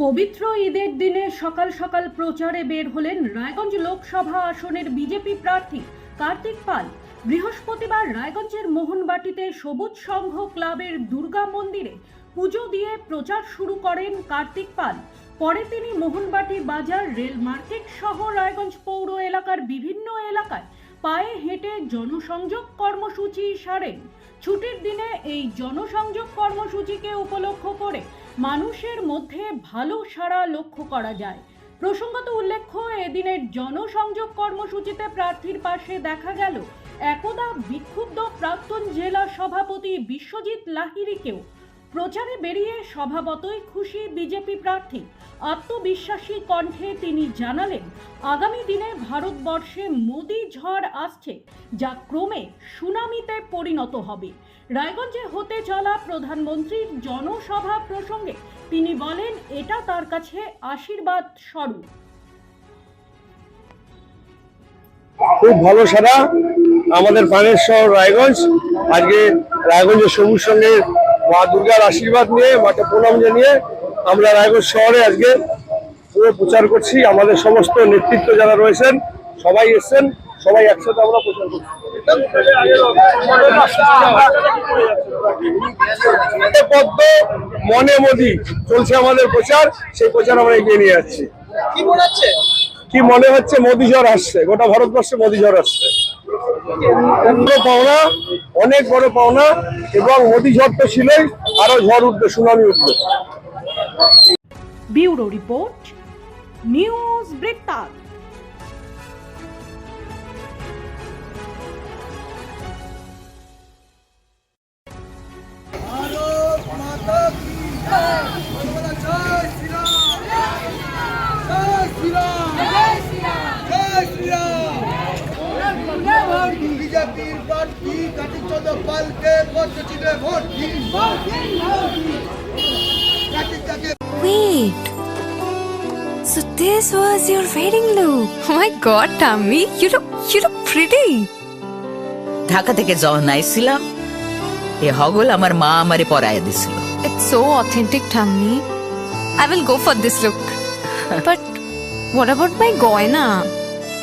পবিত্র ঈদের দিনে সকাল সকাল প্রচারে বের হলেন রায়গঞ্জ লোকসভা আসনের বিজেপি প্রার্থী কার্তিক পাল। বৃহস্পতিবার রায়গঞ্জের মোহনবাটিতে সবুজ সংঘ ক্লাবের দুর্গা মন্দিরে পুজো দিয়ে প্রচার শুরু করেন কার্তিক পাল। পরে তিনি মোহনবাটি বাজার, রেল মার্কেট সহ রায়গঞ্জ পৌর এলাকার বিভিন্ন এলাকায় পায়ে হেঁটে জনসংযোগ কর্মসূচি সারেন। ছুটির দিনে এই জনসংযোগ কর্মসূচিকে উপলক্ষ করে মানুষের মধ্যে ভালো সাড়া লক্ষ্য করা যায়। প্রসঙ্গত উল্লেখ্য, এদিনের জনসংযোগ কর্মসূচিতে প্রার্থীর পাশে দেখা গেল, একদা বিক্ষুব্ধ প্রাক্তন জেলা সভাপতি বিশ্বজিৎ লাহিড়িকেও। প্রচারে বেরিয়ে স্বভাবতই খুশি বিজেপি প্রার্থী। আত্মবিশ্বাসী কণ্ঠে তিনি জানালেন, আগামী দিনে ভারতবর্ষে মোদি ঝড় আসছে, যা ক্রমে সুনামিতে পরিণত হবে। রায়গঞ্জে হতে চলা প্রধানমন্ত্রীর জনসভা প্রসঙ্গে তিনি বলেন, এটা তার কাছে আশীর্বাদ স্বরূপ। খুব ভালো সারা। আমাদের প্রাণের রায়গঞ্জ। আজকে রায়গঞ্জের সবুজ সঙ্গে মা দুর্গার আশীর্বাদ নিয়ে মাকে প্রণাম জানিয়ে আমরা রায়গঞ্জ শহরে আজকে পুরো প্রচার করছি। আমাদের সমস্ত নেতৃত্ব যারা রয়েছেন সবাই এসছেন সবাই একসাথে আমরা প্রচার করছি। পদ্ম মনে মোদি চলছে আমাদের প্রচার সেই প্রচার আমরা এগিয়ে নিয়ে যাচ্ছি। কি মনে হচ্ছে? মোদি ঝড় আসছে গোটা ভারতবর্ষে মোদি ঝড় আসছে। পাওনা, অনেক বড় পাওনা এবং মোদী ঝড় তো ছিলই আরও ঝড় উঠবে, সুনামি উঠবে। ব্যুরো রিপোর্ট, নিউজ বৃত্তান্ত শ্রীরাম প্রার্থী কার্তিক চন্দ্র পালকে ভোট দিন কার্তিক যাকে Wait. So this was your wedding look. Oh my god, Tammy, you look you look pretty. Dhaka থেকে যখন আইছিলাম এ হগল আমার মা আমারে পরায় দিছিল It's so authentic, Tammy. I will go for this look. but what about my goina?